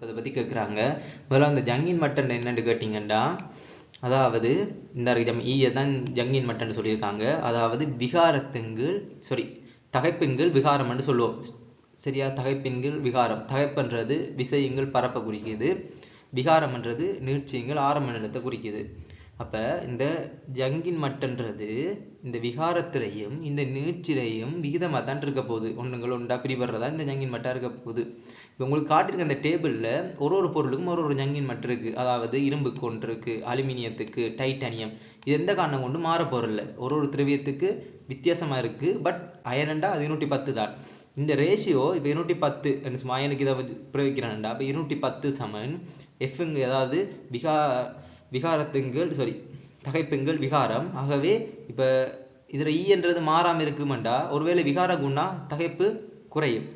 அதை பற்றி கேட்குறாங்க முதல்ல அந்த ஜங்கின் மட்டன் என்னன்னு கேட்டிங்கன்னா அதாவது இந்த ஜம் ஈயை தான் ஜங்கின் மட்டன் சொல்லியிருக்காங்க. அதாவது விகாரத்துங்கள் சாரி தகைப்பெண்கள் விகாரம்னு சொல்லுவோம். சரியா? தகைப்பெண்கள் விகாரம். தகைப்புன்றது விசயங்கள் பரப்ப குறிக்குது. விகாரம்ன்றது நீட்சியங்கள் ஆரம்ப நிலத்தை குறிக்குது. அப்போ இந்த ஜங்கின் மட்டன்றது இந்த விகாரத்திலையும் இந்த நீச்சிலையும் விகிதமாக தான் இருக்க போகுது. ஒன்றுங்கள் ஒன்றா பிரிபடுறதா இந்த ஜங்கின் மட்டா இருக்க போகுது. இப்போ உங்களுக்கு காட்டியிருக்க அந்த டேபிளில் ஒரு ஒரு பொருளுக்கும் ஒரு ஒரு ஜங்கின் மட்டு இருக்குது அதாவது இரும்புக்கு ஒன்று இருக்குது அலுமினியத்துக்கு டைட்டானியம். இது எந்த காரணம் கொண்டு மாற போகிறதில்ல ஒரு ஒரு திரவியத்துக்கு வித்தியாசமாக இருக்குது பட் அயனண்டா அது இருநூற்றி பத்து தான். இந்த ரேஷியோ இப்போ இருநூற்றி பத்து சும்மா அயனுக்கு இதை பிரயோகிக்கிறான்டா அப்போ இருநூற்றி பத்து சமன். எஃப்ங்க ஏதாவது விகா விகாரத்துங்கள் சாரி தகைப்புங்கள் விகாரம். ஆகவே இப்போ இதில் ஈன்றது மாறாமல் இருக்குமெண்டா? ஒருவேளை விகார குணா தகைப்பு குறையும்.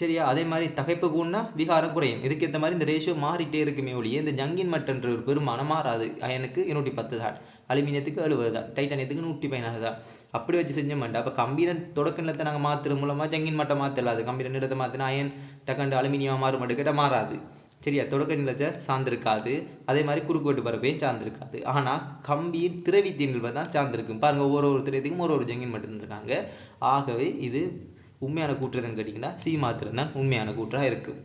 சரியா? அதே மாதிரி தகைப்பு குணா விகாரம் குறையும். இதுக்கு ஏற்ற மாதிரி இந்த ரேஷியோ மாறிட்டே இருக்குமே ஒழிய இந்த ஜங்கின் மட்டன்ற ஒரு பெருமானம் மாறாது. அயனுக்கு இருநூற்றி பத்து தான். அலுமினியத்துக்கு எழுபது தான். டைட்டானியத்துக்கு நூற்றி பதினாறு தான். அப்படி வச்சு செஞ்சோம்டா அப்போ கம்பீரன் தொடக்க நிலத்தை நாங்கள் மாற்றுற மூலமாக ஜங்கின் மட்டம் மாற்றலாது கம்பீரன் நிலத்தை மாற்றினா அயன் டக்கண்டு அலுமினியமாக மாறும் மட்டுக்கிட்ட மாறாது. சரியா? தொடக்க நிலத்தை சார்ந்திருக்காது. அதே மாதிரி குறுக்குவெட்டு பரப்பையும் சார்ந்திருக்காது. ஆனால் கம்பியின் திரவித்தின் தான் சார்ந்திருக்கும். பாருங்க ஒவ்வொரு ஒரு திரவியத்துக்கும் ஒரு ஒரு ஜெங்கின் மட்டும் இருந்திருக்காங்க. ஆகவே இது உண்மையான கூற்றுதுன்னு கேட்டிங்கன்னா சி மாத்திரம் தான் உண்மையான கூற்றாக இருக்கும்.